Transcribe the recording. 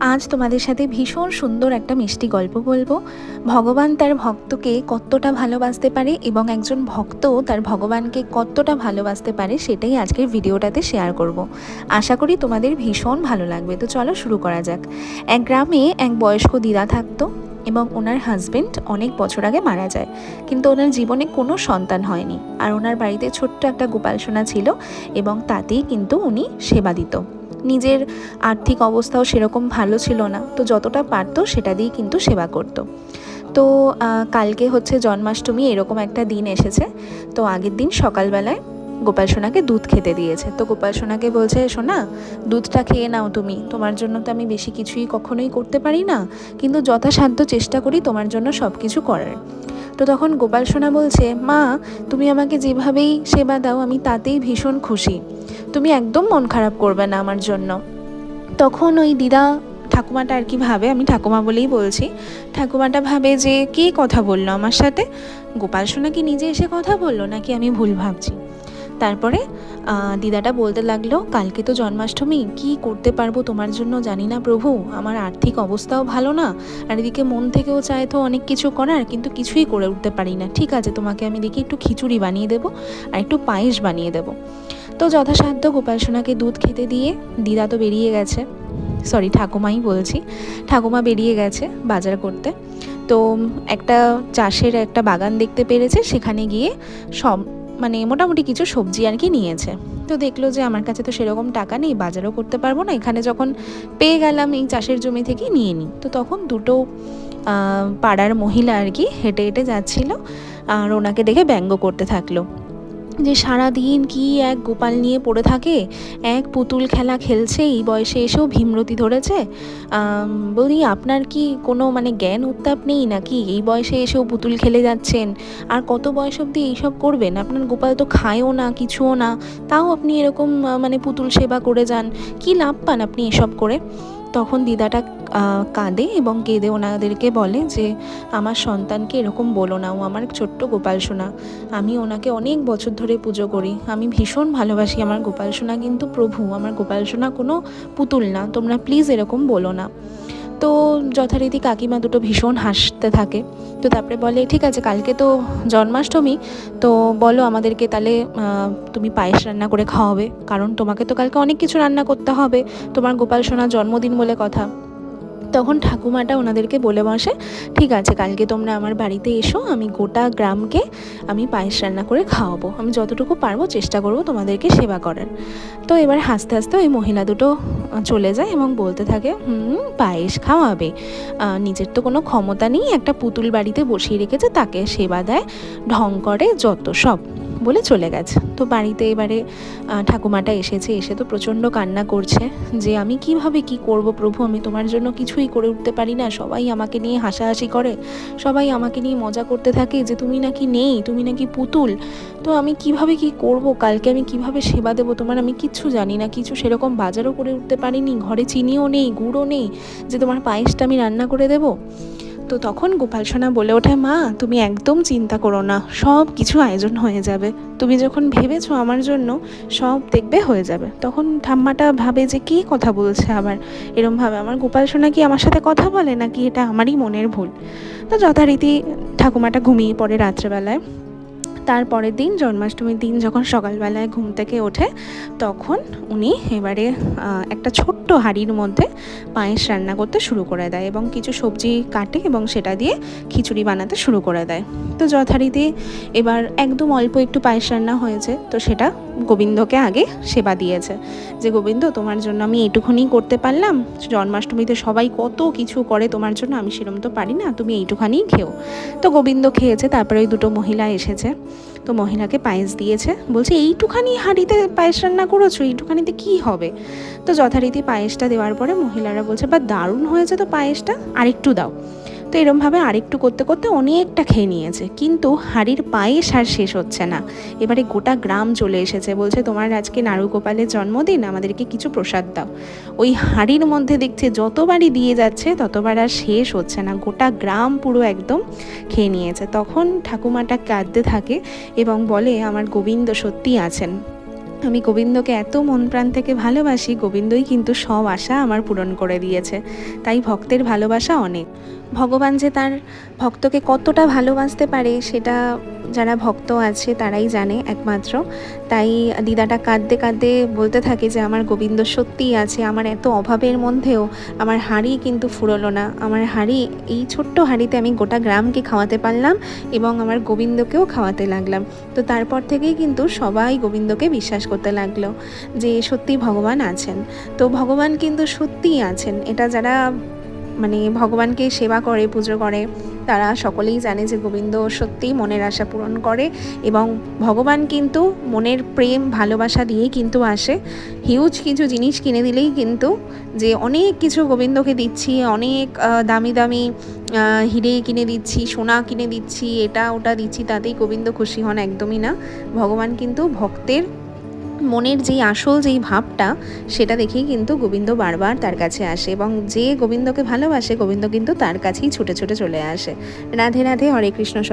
আজ তোমাদের সাথে ভীষণ সুন্দর একটা মিষ্টি গল্প বলব। ভগবান তার ভক্তকে কতটা ভালোবাসতে পারে এবং একজন ভক্ত তার ভগবানকে কতটা ভালোবাসতে পারে সেটাই আজকের ভিডিওটাতে শেয়ার করব। আশা করি তোমাদের ভীষণ ভালো লাগবে। তো চলো শুরু করা যাক। এক গ্রামে এক বয়স্ক দিদা থাকতো এবং ওনার হাজবেন্ড অনেক বছর আগে মারা যায়। কিন্তু ওনার জীবনে কোনো সন্তান হয়নি। আর ওনার বাড়িতে ছোট্ট একটা গোপাল সোনা ছিল এবং তাতেই কিন্তু উনি সেবা দিত। নিজের আর্থিক অবস্থাও সেরকম ভালো ছিল না। তো যতটা পারতো সেটা দিয়েই কিন্তু সেবা করত। তো কালকে হচ্ছে জন্মাষ্টমী এরকম একটা দিন এসেছে। তো আগের দিন সকালবেলায় গোপাল সোনাকে দুধ খেতে দিয়েছে। তো গোপাল সোনাকে বলছে, সোনা, দুধটা খেয়ে নাও তুমি। তোমার জন্য তো আমি বেশি কিছুই কখনোই করতে পারি না। কিন্তু যথাসাধ্য চেষ্টা করি তোমার জন্য সব কিছু করার। তো তখন গোপাল সোনা বলছে, মা, তুমি আমাকে যেভাবেই সেবা দাও, আমি তাতেই ভীষণ খুশি। তুমি একদম মন খারাপ করবে না আমার জন্য। তখন ওই দিদা ঠাকুমাটা আর কি ভাবে, আমি ঠাকুমা বলেই বলছি। ঠাকুমাটা ভাবে যে, কে কথা বলল আমার সাথে? গোপাল সোনা কি নিজে এসে কথা বলল, নাকি আমি ভুল ভাবছি? তারপরে দিদাটা বলতে লাগল, কালকে তো জন্মাষ্টমী, কি করতে পারব তোমার জন্য জানি না প্রভু, আমার আর্থিক অবস্থাও ভালো না, আর এদিকে মন থেকেও চায় তো অনেক কিছু করার, কিন্তু কিছুই করে উঠতে পারি না। ঠিক আছে, তোমাকে আমি দেখি একটু খিচুড়ি বানিয়ে দেবো আর একটু পায়েস বানিয়ে দেবো। তো যথাসাধ্য গোপাল সোনাকে দুধ খেতে দিয়ে দিদা তো বেরিয়ে গেছে। সরি, ঠাকুমাই বলছি, ঠাকুমা বেরিয়ে গেছে বাজার করতে। তো একটা চাষের একটা বাগান দেখতে পেরেছে, সেখানে গিয়ে সব মানে মোটামুটি কিছু সবজি আর কি নিয়েছে। তো দেখল যে আমার কাছে তো সেরকম টাকা নেই, বাজারও করতে পারব না। এখানে যখন পেয়ে গেলাম এই চাষের জমি থেকে নিয়ে নিই। তো তখন দুটো পাড়ার মহিলা আর কি হেঁটে হেঁটে যাচ্ছিল। আর ওনাকে দেখে ব্যঙ্গ করতে থাকল। যে সারা দিন কি এক গোপাল নিয়ে পড়ে থাকে, এক পুতুল খেলা খেলছে, এই বয়সে এসেও ভীমরতি ধরেছে? বলি আপনার কি কোনো মানে জ্ঞান উত্তাপ নেই নাকি? এই বয়সে এসেও পুতুল খেলে যাচ্ছেন, আর কত বয়স অবধি এইসব করবেন? আপনার গোপাল তো খায়ও না, কিছুও না, তাও আপনি এরকম মানে পুতুল সেবা করে যান, কি লাভ পান আপনি এসব করে? তখন দিদাটা কাঁদে এবং কেঁদে ওনাদেরকে বলে যে, আমার সন্তানকে এরকম বলো না, ও আমার ছোট্ট গোপাল সোনা। আমি ওনাকে অনেক বছর ধরে পুজো করি। আমি ভীষণ ভালোবাসি আমার গোপাল সোনা, কিন্তু প্রভু, আমার গোপাল সোনা কোনো পুতুল না। তোমরা প্লিজ এরকম বলো না। তো যথারীতি কাকিমা দুটো ভীষণ হাসতে থাকে। তো তারপরে বলে, ঠিক আছে, কালকে তো জন্মাষ্টমী, তো বলো আমাদেরকে তাহলে তুমি পায়েস রান্না করে খাওয়াবে। কারণ তোমাকে তো কালকে অনেক কিছু রান্না করতে হবে। তোমার গোপাল সোনার জন্মদিন বলে কথা। তখন ঠাকুমাটা ওনাদেরকে বলে বসে, ঠিক আছে, কালকে তোমরা আমার বাড়িতে এসো, আমি গোটা গ্রামকে আমি পায়েস রান্না করে খাওয়াবো। আমি যতটুকু পারব চেষ্টা করব তোমাদেরকে সেবা করার। তো এবার হাসতে হাসতে ওই মহিলা দুটো চলে যায় এবং বলতে থাকে, হুম, পায়েস খাওয়াবে। নিজের তো কোনো ক্ষমতা নেই, একটা পুতুল বাড়িতে বসিয়ে রেখেছে, তাকে সেবা দেয়, ঢং করে যত সব। বলে চলে গেছে। তো বাড়িতে এবারে ঠাকুমাটা এসেছে, এসে তো প্রচণ্ড কান্না করছে যে আমি কীভাবে কি করব প্রভু, আমি তোমার জন্য কিছুই করে উঠতে পারি না। সবাই আমাকে নিয়ে হাসাহাসি করে, সবাই আমাকে নিয়ে মজা করতে থাকে যে তুমি নাকি নেই, তুমি নাকি পুতুল। তো আমি কীভাবে কি করব, কালকে আমি কীভাবে সেবা দেবো তোমার আমি কিচ্ছু জানি না, কিছু সেরকম বাজারও করে উঠতে পারিনি, ঘরে চিনিও নেই গুঁড়ো নেই যে তোমার পায়েসটা আমি রান্না করে দেবো। তো তখন গোপাল সোনা বলে ওঠে, মা, তুমি একদম চিন্তা করো না, সব কিছু আয়োজন হয়ে যাবে। তুমি যখন ভেবেছো আমার জন্য, সব দেখবে হয়ে যাবে। তখন ঠাম্মাটা ভাবে যে কী কথা বলছে আবার। এরমভাবে আমার গোপাল সোনা কি আমার সাথে কথা বলে নাকি এটা আমারই মনের ভুল? তো যথারীতি ঠাকুমাটা ঘুমিয়ে পড়ে রাত্রেবেলায়। তারপরের দিন জন্মাষ্টমীর দিন যখন সকালবেলায় ঘুম থেকে ওঠে, তখন উনি এবারে একটা ছোট্ট হাঁড়ির মধ্যে পায়েস রান্না করতে শুরু করে দেয় এবং কিছু সবজি কাটে এবং সেটা দিয়ে খিচুড়ি বানাতে শুরু করে দেয়। তো যথারীতি এবার একদম অল্প একটু পায়েস রান্না হয়েছে, তো সেটা গোবিন্দকে আগে সেবা দিয়েছে। যে, গোবিন্দ, তোমার জন্য আমি এইটুকুনি করতে পারলাম। জন্মাষ্টমীতে সবাই কত কিছু করে তোমার জন্য, আমি সেরম তো পারি না, তুমি এইটুখানিই খেও। তো গোবিন্দ খেয়েছে, তারপরে ওই দুটো মহিলা এসেছে। তো মহিলাকে পায়েস দিয়েছে, বলছে, এইটুখানি হাঁড়িতে পায়েস রান্না করেছ, এইটুখানিতে কি হবে? তো যথারীতি পায়েসটা দেওয়ার পরে মহিলারা বলছে, বা দারুণ হয়েছে তো পায়েসটা, আরেকটু দাও। তো এরমভাবে আরেকটু করতে করতে অনেকটা খেয়ে নিয়েছে। কিন্তু হাড়ির পায়েস আর শেষ হচ্ছে না। এবারে গোটা গ্রাম চলে এসেছে। বলছে, তোমার আজকে নাড়ু গোপালের জন্মদিন, আমাদেরকে কিছু প্রসাদ দাও। ওই হাড়ির মধ্যে দেখছে, যতবারই দিয়ে যাচ্ছে, ততবার আর শেষ হচ্ছে না। গোটা গ্রাম পুরো একদম খেয়ে নিয়েছে। তখন ঠাকুমাটা কাঁদতে থাকে এবং বলে, আমার গোবিন্দ সত্যি আছেন। আমি গোবিন্দকে এত মন প্রাণ থেকে ভালোবাসি, গোবিন্দই কিন্তু সব আশা আমার পূরণ করে দিয়েছে। তাই ভক্তের ভালোবাসা অনেক। ভগবান যে তার ভক্তকে কতটা ভালোবাসতে পারে সেটা যারা ভক্ত আছে তারাই জানে একমাত্র। তাই দিদাটা কাঁদতে কাঁদতে বলতে থাকে যে, আমার গোবিন্দ সত্যিই আছে, আমার এত অভাবের মধ্যেও আমার হাঁড়ি কিন্তু ফুরলো না। আমার হাঁড়ি, এই ছোট্ট হাঁড়িতে আমি গোটা গ্রামকে খাওয়াতে পারলাম এবং আমার গোবিন্দকেও খাওয়াতে লাগলাম। তো তারপর থেকেই কিন্তু সবাই গোবিন্দকে বিশ্বাস করতে লাগল যে সত্যি ভগবান আছেন। তো ভগবান কিন্তু সত্যিই আছেন। এটা যারা মানে ভগবানকে সেবা করে, পুজো করে, তারা সকলেই জানে যে গোবিন্দ সত্যিই মনের আশা পূরণ করে এবং ভগবান কিন্তু মনের প্রেম, ভালোবাসা দিয়েই কিন্তু আসে। হিউজ কিছু জিনিস কিনে দিলেই কিন্তু যে অনেক কিছু গোবিন্দকে দিচ্ছি, অনেক দামি দামি হিরে কিনে দিচ্ছি, সোনা কিনে দিচ্ছি, এটা, ওটা দিচ্ছি, তাতেই গোবিন্দ খুশি হন, একদমই না। ভগবান কিন্তু ভক্তের মনের যেই আসল যেই ভাবটা, সেটা দেখেই কিন্তু গোবিন্দ বারবার তার কাছে আসে এবং যে গোবিন্দকে ভালোবাসে, গোবিন্দ কিন্তু তার কাছেই ছুটে ছুটে চলে আসে। রাধে রাধে, হরে কৃষ্ণ সব